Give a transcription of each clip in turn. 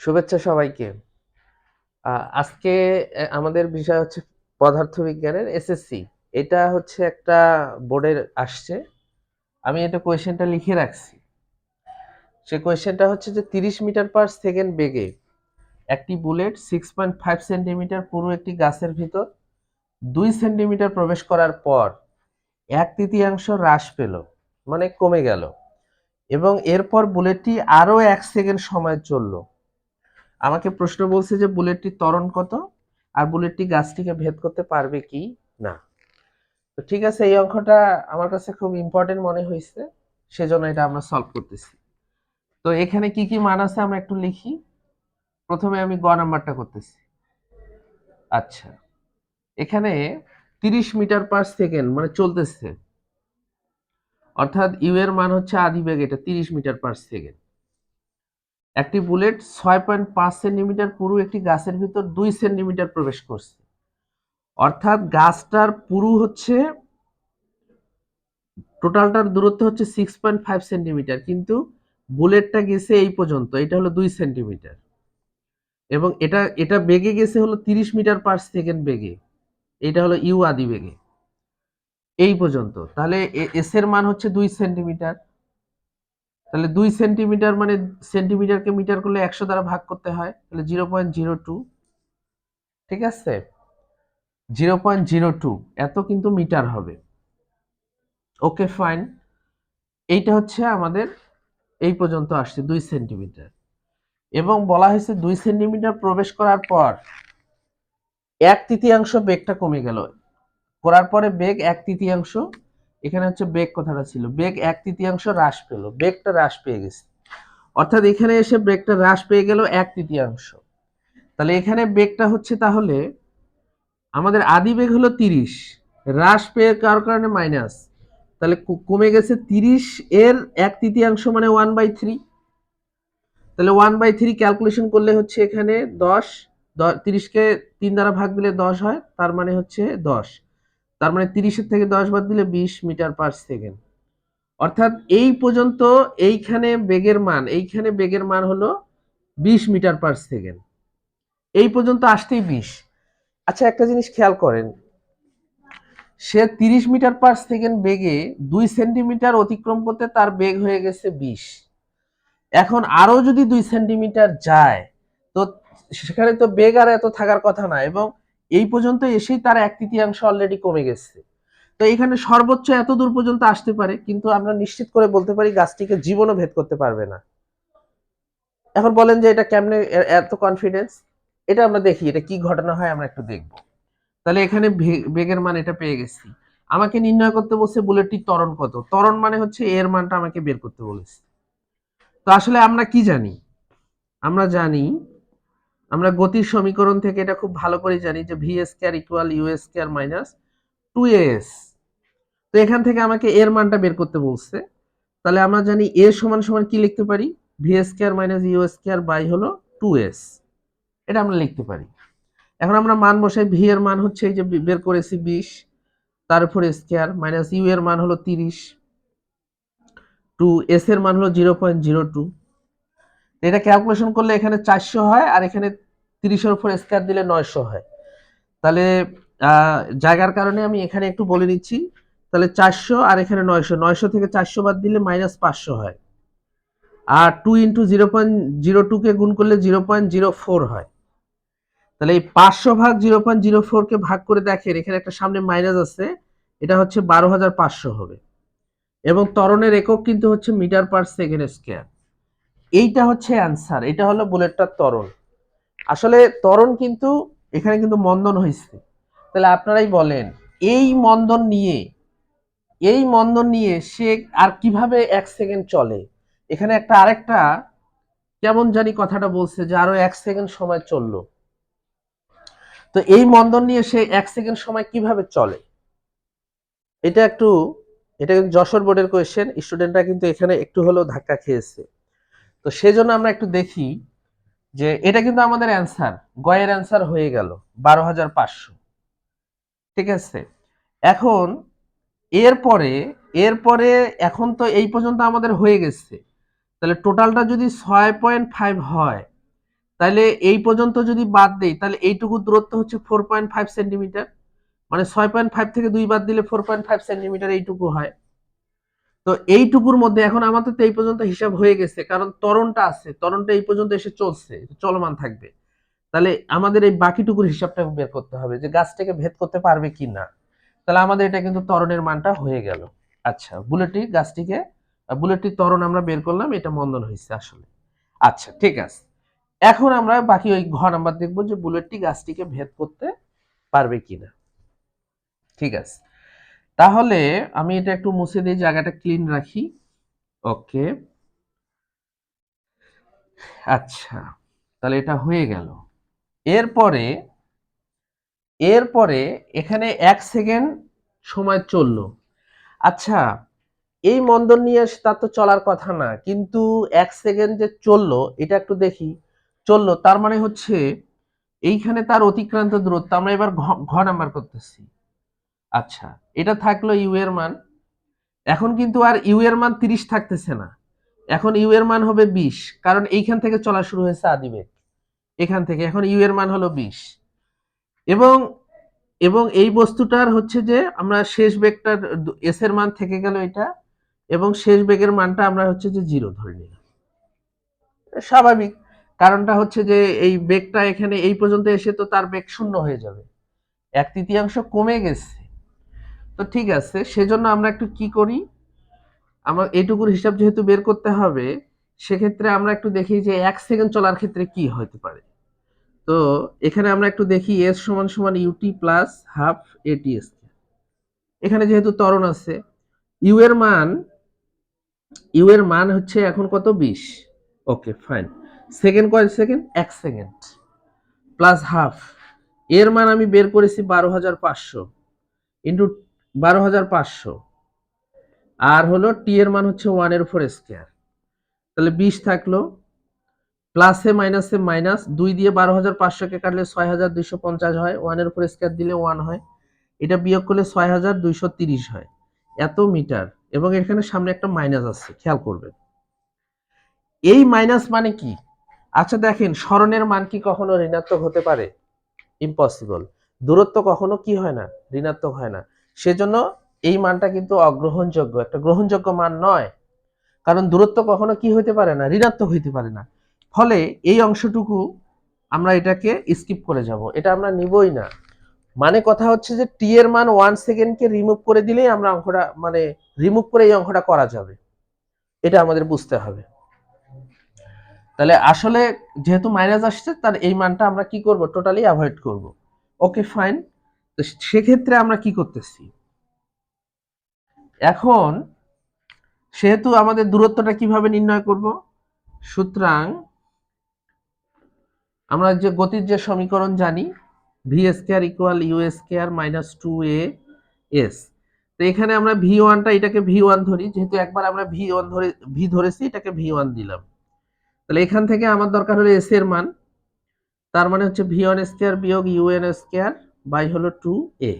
শুভেচ্ছা সবাইকে। আজকে আমাদের বিষয় হচ্ছে পদার্থবিজ্ঞানের এসএসসি। এটা হচ্ছে একটা বোর্ডের আসছে। আমি এটা কোয়েশ্চেনটা লিখে রাখছি। সে কোয়েশ্চেনটা হচ্ছে যে ৩০ মিটার পার সেকেন্ড বেগে একটি বুলেট 6.5 সেন্টিমিটার পুরো একটি গাছের ভিতর ২ সেন্টিমিটার প্রবেশ করার পর এক তৃতীয়াংশ হ্রাস পেল। মানে কমে গেল। এবং এরপর বুলেটটি আরও এক সেকেন্ড সময় চলল। আমাকে প্রশ্ন বলছে যে বুলেটটির ত্বরণ কত? আর বুলেটটি গাছটিকে ভেদ করতে পারবে কি না? তো ঠিক আছে এই অঙ্কটা আমার কাছে খুব ইম্পর্টেন্ট মনে হয়েছে সেজন্য এটা আমরা সলভ করতেছি। তো এখানে কি, কি মান আছে আমরা একটু লিখি। প্রথমে আমি গ নাম্বারটা করতেছি। আচ্ছা। এখানে ৩০ মিটার পার সেকেন্ড মানে চলতেছে। অর্থাৎ ইউ এর মান হচ্ছে আদি বেগ এটা ৩০ মিটার পার সেকেন্ড। একটি বুলেট ৬.৫ সেন্টিমিটার, পুরু একটি গাছের ভিতর দুই সেন্টিমিটার প্রবেশ করছে। অর্থাৎ গাছটার পুরু হচ্ছে, টোটালটার দূরত্ব হচ্ছে 6.5 সেন্টিমিটার, কিন্তু বুলেটটা গেছে এই পর্যন্ত, এটা হলো দুই সেন্টিমিটার। এবং এটা এটা বেগে গেছে হলো 30 মিটার পার সেকেন্ড বেগে, এটা হলো ইউ আদি বেগে, এই পর্যন্ত। তাহলে এস এর মান হচ্ছে দুই সেন্টিমিটার। তাহলে দুই সেন্টিমিটার মানে সেন্টিমিটারকে মিটার করলে 100 দ্বারা ভাগ করতে হয়, তাহলে 0.02 ঠিক আছে? 0.02 এত কিন্তু মিটার হবে। Okay, fine. এইটা হচ্ছে আমাদের, এই পর্যন্ত আসছে দুই সেন্টিমিটার। এবং বলা হয়েছে দুই সেন্টিমিটার প্রবেশ করার পর এক তৃতীয়াংশ বেগটা কমে গেল। করার পরে বেগ এক তৃতীয়াংশ এখানে হচ্ছে বেগ কথাটা ছিল। বেগ এক তৃতীয়াংশ হ্রাস পেল। বেগটা হ্রাস পেয়ে গেছে। অর্থাৎ এখানে এসে বেগটা হ্রাস পেয়ে গেল এক তৃতীয়াংশ। তাহলে এখানে বেগটা হচ্ছে তাহলে আমাদের আদি বেগ হলো তিরিশ। হ্রাস পেয়ে কার কারণে? মাইনাস। তাহলে কমে গেছে তিরিশ এর এক তৃতীয়াংশ মানে ওয়ান বাই থ্রি। তাহলে ওয়ান বাই থ্রি ক্যালকুলেশন করলে হচ্ছে এখানে দশ তিরিশকে তিন দ্বারা ভাগ দিলে দশ হয়, তার মানে হচ্ছে দশ। তার মানে তিরিশের থেকে দশ বাদ দিলে বিশ মিটার পার সেকেন্ড অর্থাৎ এই পর্যন্ত এইখানে বেগের মান, এইখানে বেগের মান হলো বিশ মিটার পার সেকেন্ড এই পর্যন্ত আসতেই বিশ। আচ্ছা একটা জিনিস খেয়াল করেন, সে তিরিশ মিটার পার সেকেন্ড বেগে দুই সেন্টিমিটার অতিক্রম করতে তার বেগ হয়ে গেছে বিশ। এখন আরও যদি দুই সেন্টিমিটার যায়, তো সেখানে তো বেগ আর এত থাকার কথা না, এবং এই পর্যন্ত এসেই তার এক তৃতীয়াংশ অলরেডি কমে গেছে। তো এখানে সর্বোচ্চ এত দূর পর্যন্ত আসতে পারে, কিন্তু আমরা নিশ্চিত করে বলতে পারি গাছটিকে জীবনও ভেদ করতে পারবে না। এখন বলেন যে এটা কেমনে এত কনফিডেন্স এটা আমরা দেখি, এটা কি ঘটনা হয় আমরা একটু দেখব। তাহলে এখানে বেগের মান এটা পেয়ে গেছি। আমাকে নির্ণয় করতে বলছে বুলেটটির ত্বরণ কত? ত্বরণ মানে হচ্ছে এর মানটা আমাকে বের করতে বলেছে। তো আসলে আমরা কি জানি? আমরা জানি আমরা গতির সমীকরণ থেকে এটা খুব ভালো করে জানি যে V square equal U square minus two S তো এখান থেকে আমাকে এর মানটা বের করতে বলছে। তাহলে আমরা জানি এ সমান সমান কি লিখতে পারি? V square minus U square by হলো টু এস এটা আমরা লিখতে পারি। এখন আমরা মান বসাই ভি এর মান হচ্ছে এই যে বের করেছি বিশ তার উপর স্কোয়ার মাইনাস ইউ এর মান হলো তিরিশ টু এস এর মান হলো জিরো পয়েন্ট জিরো টু এটা ক্যালকুলেশন করলে এখানে চারশো হয় আর এখানে তিরিশের উপর স্কোয়ার দিলে নয়শো হয়। তাহলে জায়গার কারণে আমি এখানে একটু বলে নিচ্ছি। তাহলে চারশো আর এখানে নয়শো। নয়শো থেকে চারশো বাদ দিলে মাইনাস পাঁচশো হয়। আর two into zero point zero টুকে গুণ করলে জিরো পয়েন্ট জিরো ফোর হয়। তাহলে এই পাঁচশো ভাগ জিরো পয়েন্ট জিরো ফোরকে ভাগ করে দেখেন, এখানে একটা সামনে মাইনাস আছে। এটা হচ্ছে বারো হাজার পাঁচশো হবে। এবং তরণের একক কিন্তু হচ্ছে মিটার পার সেকেন্ড স্কোয়ার এইটা হচ্ছে অ্যান্সার এটা হলো বুলেটটার ত্বরণ। আসলে ত্বরণ কিন্তু এখানে কিন্তু মন্দন হয়েছে। তাহলে আপনারাই বলেন, এই মন্দন নিয়ে, এই মন্দন নিয়ে সে আর কীভাবে এক সেকেন্ড চলে? এখানে একটা আরেকটা কেমন জানি কথাটা বলছে যে আরও এক সেকেন্ড সময় চলল। তো এই মন্দন নিয়ে সে এক সেকেন্ড সময় কীভাবে চলে? এটা একটু, এটা যশোর বোর্ডের কোয়েশ্চেন স্টুডেন্টরা কিন্তু এখানে একটু হলেও ধাক্কা খেয়েছে। তো সেজন্য আমরা একটু দেখি যে এটা কিন্তু আমাদের অ্যান্সার গয়ের অ্যান্সার হয়ে গেল বারো হাজার পাঁচশো। ঠিক আছে? এখন এরপরে এরপরে এখন তো এই পর্যন্ত আমাদের হয়ে গেছে। তাহলে টোটালটা যদি ছয় পয়েন্ট ফাইভ হয়, তাহলে এই পর্যন্ত যদি বাদ দেই, তাহলে এইটুকু দূরত্ব হচ্ছে ফোর পয়েন্ট ফাইভ সেন্টিমিটার মানে ছয় পয়েন্ট ফাইভ থেকে দুই বাদ দিলে ফোর পয়েন্ট ফাইভ সেন্টিমিটার এইটুকু হয়। তো এইটুকুর মধ্যে এখন আমাদের তো এই পর্যন্ত হিসাব হয়ে গেছে, কারণ তরণটা আছে তরণটা এই পর্যন্ত এসে চলছে চলমান থাকবে। তাহলে আমাদের এই বাকিটুকুর হিসাবটা বের করতে হবে যে গাছটাকে ভেদ করতে পারবে কি না। তাহলে আমাদের এটা কিন্তু তরণের মানটা হয়ে গেল। আচ্ছা বুলেটটি, গাছটিকে বুলেটটির তরণ আমরা বের করলাম, এটা মন্দন হয়েছে আসলে। আচ্ছা ঠিক আছে। এখন আমরা বাকি ওই ঘ নাম্বার দেখব যে বুলেটটি গাছটিকে ভেদ করতে পারবে কিনা ঠিক আছে। তাহলে আমি এটা একটু মুছে দিই জায়গাটা ক্লিন রাখি। ওকে আচ্ছা তাহলে এটা হয়ে গেল। এরপরে এরপরে এখানে এক সেকেন্ড সময় চলল। আচ্ছা এই মন্দন নিয়ে তার তো চলার কথা না, কিন্তু এক সেকেন্ড যে চলল, এটা একটু দেখি। চলল, তার মানে হচ্ছে, এইখানে তার অতিক্রান্ত দূরত্ব, আমরা এবার ঘ নাম্বার করতেছি। আচ্ছা এটা থাকল ইউ এর মান। এখন কিন্তু আর ইউ এর মান তিরিশ থাকতেছে না। এখন ইউ এর মান হবে বিশ, কারণ এইখান থেকে চলা শুরু হয়েছে আদিবেগ। এখান থেকে, এখন ইউ এর মান হলো বিশ। এবং এবং এই বস্তুটার হচ্ছে যে, আমরা শেষ বেগটার এস এর মান থেকে গেল এটা, এবং শেষ বেগের মানটা আমরা হচ্ছে যে জিরো ধরে নিলাম। স্বাভাবিক। কারণটা হচ্ছে যে, এই বেগটা এখানে এই পর্যন্ত এসে তো তার বেগ শূন্য হয়ে যাবে। এক তৃতীয়াংশ কমে গেছে। তো ঠিক আছে, সেজন্য আমরা একটু কি করি? আমরা এটুকুর হিসাব যেহেতু বের করতে হবে, সেক্ষেত্রে আমরা একটু দেখি যে এক সেকেন্ড চলার ক্ষেত্রে কি হতে পারে। তো এখানে আমরা একটু দেখি এস সমান সমান ইউটি প্লাস হাফ এটিএস এখানে যেহেতু ত্বরণ আছে ইউ এর মান ইউ এর মান হচ্ছে এখন কত? বিশ। ওকে ফাইন সেকেন্ড কয় সেকেন্ড? এক সেকেন্ড। প্লাস হাফ এর মান আমি বের করেছি বারো হাজার পাঁচশো। ইন্টু বারো হাজার পাঁচশো। আর হলো টি এর মান হচ্ছে ওয়ানের উপর স্কোয়ার। তাহলে বিশ থাকল প্লাসে মাইনাসে মাইনাস দুই দিয়ে বারো হাজার পাঁচশোকে কাটলে ছয় হাজার দুইশো পঞ্চাশ হয় ওয়ানের উপর স্কোয়ার দিলে ওয়ান হয়। এটা বিয়োগ করলে ছয় হাজার দুইশো তিরিশ হয়। এত মিটার। এবং এখানে সামনে একটা মাইনাস আছে, খেয়াল করবেন। এই মাইনাস মানে কি? আচ্ছা দেখেন, স্মরণের মান কি কখনো ঋণাত্মক হতে পারে? ইম্পসিবল দূরত্ব কখনো কি হয় না? ঋণাত্মক হয় না। সেজন্য এই মানটা কিন্তু অগ্রহণযোগ্য, একটা গ্রহণযোগ্য মান নয়। কারণ দূরত্ব কখনো কি হইতে পারে না? ঋণাত্মক হইতে পারে না। ফলে এই অংশটুকু আমরা এটাকে স্কিপ করে যাব। এটা আমরা নিবই না। মানে কথা হচ্ছে যে টি এর মান ওয়ান সেকেন্ডকে রিমুভ করে দিলেই আমরা অঙ্কটা মানে রিমুভ করে এই অঙ্কটা করা যাবে। এটা আমাদের বুঝতে হবে। তাহলে আসলে যেহেতু মাইনাস আসছে, তার এই মানটা আমরা কি করব? টোটালি অ্যাভয়েড করব। ওকে ফাইন তো সেক্ষেত্রে আমরা কি করতেছি? এখন সেহেতু আমাদের দূরত্বটা কীভাবে নির্ণয় করব? সুতরাং আমরা যে গতির যে সমীকরণ জানি V square equal U square minus two A S তো এখানে আমরা ভি ওয়ানটা এটাকে ভি ওয়ান ধরি, যেহেতু একবার আমরা ভি ওয়ান ধরে ভি ধরেছি, এটাকে ভি ওয়ান দিলাম। তাহলে এখান থেকে আমার দরকার হলো এস এর মান। তার মানে হচ্ছে ভি ওয়ান স্কোয়ার বিয়োগ ইউ এন স্কোয়ার বাই হলো টু এ।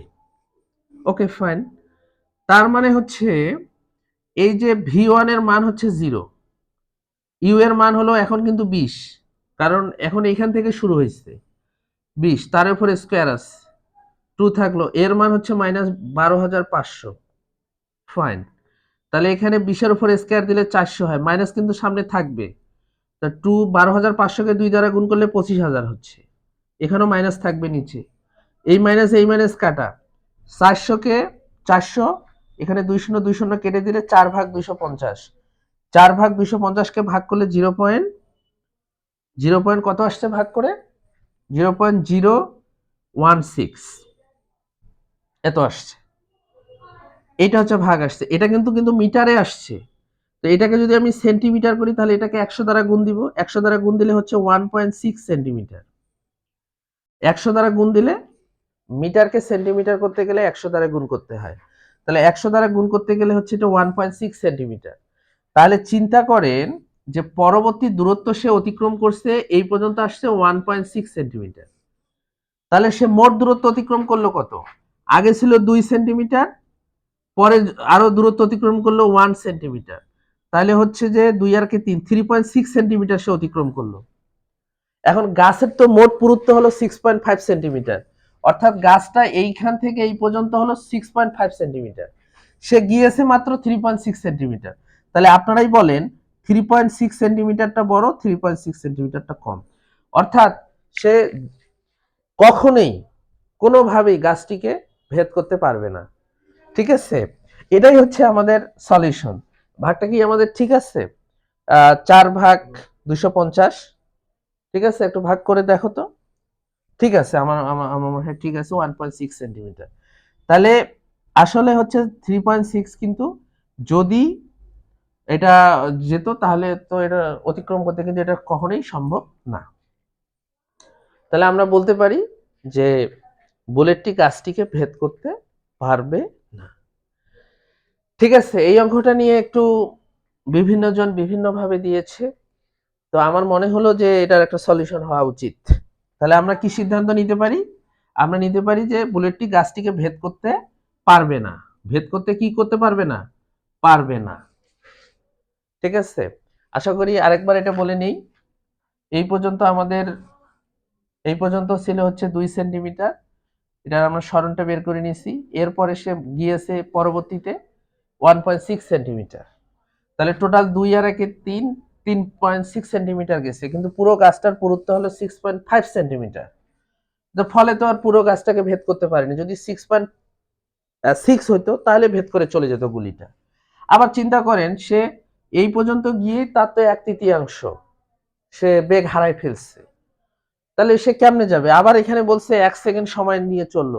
Okay, fine. তার মানে হচ্ছে এই যে ভি ওয়ানের মান হচ্ছে জিরো, ইউ এর মান হলো এখন কিন্তু বিশ, কারণ এখন এখান থেকে শুরু হয়েছে। বিশ, তার উপরে স্কোয়ার আছে। টু থাকল, এর মান হচ্ছে মাইনাস বারো হাজার পাঁচশো। ফাইন। তাহলে এখানে বিশের উপরে স্কোয়ার দিলে চারশো হয়, মাইনাস কিন্তু সামনে থাকবে। তা টু বারো হাজার পাঁচশোকে দুই দ্বারা গুণ করলে পঁচিশ হাজার হচ্ছে। এখানেও মাইনাস থাকবে নিচে। এই মাইনাস এই মাইনাস কাটা। চারশোকে চারশো, এখানে দুই শূন্য দুই শূন্য কেটে দিলে চার ভাগ দুইশো পঞ্চাশ। চার ভাগ দুইশো পঞ্চাশকে ভাগ করলে জিরো পয়েন্ট জিরো পয়েন্ট কত আসছে ভাগ করে? Zero point zero one six. এত আসছে। এটা হচ্ছে ভাগ আসছে। এটা কিন্তু কিন্তু মিটারে আসছে। তো এটাকে যদি আমি সেন্টিমিটার করি, তাহলে এটাকে একশো দ্বারা গুণ দিব। একশো দ্বারা গুণ দিলে হচ্ছে ওয়ান পয়েন্ট সিক্স সেন্টিমিটার। একশো দ্বারা গুণ দিলে মিটারকে সেন্টিমিটার করতে গেলে একশো দ্বারা গুণ করতে হয়। তাহলে একশো দ্বারা গুণ করতে গেলে হচ্ছে এটা ওয়ান পয়েন্ট সিক্স সেন্টিমিটার তাহলে চিন্তা করেন যে পরবর্তী দূরত্ব সে অতিক্রম করছে, এই পর্যন্ত আসছে ওয়ান পয়েন্ট সিক্স সেন্টিমিটার তাহলে সে মোট দূরত্ব অতিক্রম করল কত? আগে ছিল দুই সেন্টিমিটার পরে আরও দূরত্ব অতিক্রম করল ওয়ান সেন্টিমিটার তাহলে হচ্ছে যে দুই আর কে তিন থ্রি পয়েন্ট সিক্স সেন্টিমিটার সে অতিক্রম করল। এখন গাছের তো মোট পুরুত্ব হলো সিক্স পয়েন্ট ফাইভ সেন্টিমিটার অর্থাৎ গাছটা এইখান থেকে এই পর্যন্ত হলো সিক্স পয়েন্ট ফাইভ সেন্টিমিটার সে গিয়েছে মাত্র থ্রি পয়েন্ট সিক্স সেন্টিমিটার তাহলে আপনারাই বলেন থ্রি পয়েন্ট সিক্স সেন্টিমিটারটা বড় থ্রি পয়েন্ট সিক্স সেন্টিমিটারটা কম। অর্থাৎ সে কখনোই কোনোভাবেই গাছটিকে ভেদ করতে পারবে না। ঠিক আছে? এটাই হচ্ছে আমাদের সলিউশন ভাগটা কি আমাদের ঠিক আছে? চার ভাগ দুশো পঞ্চাশ। ঠিক আছে? একটু ভাগ করে দেখো তো। ঠিক আছে, আমার আমার মনে হয় ঠিক আছে ওয়ান পয়েন্ট সিক্স সেন্টিমিটার তাহলে আসলে হচ্ছে থ্রি পয়েন্ট সিক্স কিন্তু যদি এটা যেত, তাহলে তো এটা অতিক্রম করতে কিন্তু এটা কখনোই সম্ভব না। তাহলে আমরা বলতে পারি যে বুলেটটি গাছটিকে ভেদ করতে পারবে না। ঠিক আছে, এই অঙ্কটা নিয়ে একটু বিভিন্ন জন বিভিন্নভাবে দিয়েছে। তো আমার মনে হলো যে এটার একটা সলিউশন হওয়া উচিত। তাহলে আমরা কি সিদ্ধান্ত নিতে পারি? আমরা নিতে পারি যে বুলেটটি গাছটিকে ভেদ করতে পারবে না। ভেদ করতে কি করতে পারবে না? পারবে না। ঠিক আছে? আশা করি আরেকবার এটা বলে নেই। এই পর্যন্ত আমাদের, এই পর্যন্ত ছিল হচ্ছে দুই সেন্টিমিটার। এটার আমরা স্মরণটা বের করে নিয়েছি। এরপরে সে গিয়েছে পরবর্তীতে ওয়ান পয়েন্ট সিক্স সেন্টিমিটার। তাহলে টোটাল দুই আর একে তিন তিন পয়েন্ট সিক্স সেন্টিমিটার গেছে, কিন্তু পুরো গাছটার পুরুত্ব হলো সিক্স পয়েন্ট ফাইভ সেন্টিমিটার ফলে তো আর পুরো গাছটাকে ভেদ করতে পারেনি। যদি সিক্স পয়েন্ট সিক্স হইতো, তাহলে ভেদ করে চলে যেত গুলিটা। আবার চিন্তা করেন, সে এই পর্যন্ত গিয়ে তার তো এক তৃতীয়াংশ সে বেগ হারাই ফেলছে। তাহলে সে কেমনে যাবে? আবার এখানে বলছে এক সেকেন্ড সময় নিয়ে চলল।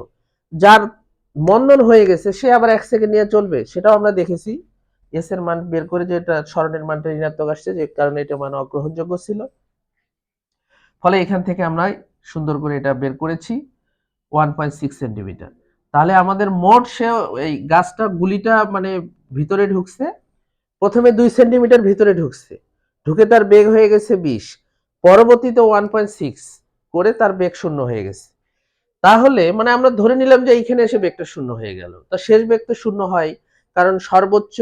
যার মন্দন হয়ে গেছে, সে আবার এক সেকেন্ড নিয়ে চলবে? সেটাও আমরা দেখেছি। এস এর মান বের করে যে এটা স্মরণের মানটা ঋণাত্মক আসছে, যে কারণে এটা মান অগ্রহণযোগ্য ছিল। ফলে এখান থেকে আমরা সুন্দর করে এটা বের করেছি ওয়ান পয়েন্ট সিক্স সেন্টিমিটার তাহলে আমাদের মোট সে এই গাছটা গুলিটা মানে ভিতরে ঢুকছে, প্রথমে দুই সেন্টিমিটার ভিতরে ঢুকছে। ঢুকে তার বেগ হয়ে গেছে বিশ, পরবর্তীতে ওয়ান পয়েন্ট সিক্স করে তার বেগ শূন্য হয়ে গেছে। তাহলে মানে আমরা ধরে নিলাম যে এইখানে এসে বেগটা শূন্য হয়ে গেল। তা শেষ বেগ তো শূন্য হয়, কারণ সর্বোচ্চ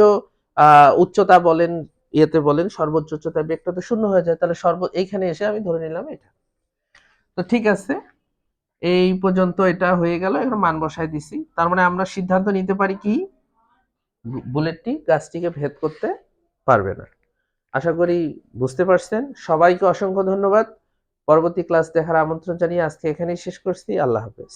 উচ্চতা বলেন, ইয়েতে বলেন, সর্বোচ্চ উচ্চতা বেগটা তো শূন্য হয়ে যায়, তাহলে সর্ব, এইখানে এসে আমি ধরে নিলাম এটা। তো ঠিক আছে, এই পর্যন্ত এটা হয়ে গেল, এখন মান বসায় দিছি। তার মানে আমরা সিদ্ধান্ত নিতে পারি কি? বুলেটটি গাছটিকে ভেদ করতে পারবে না। আশা করি বুঝতে পারছেন। সবাইকে অসংখ্য ধন্যবাদ। পরবর্তী ক্লাস দেখার আমন্ত্রণ জানিয়ে আজকে এখানেই শেষ করছি। আল্লাহ হাফেজ।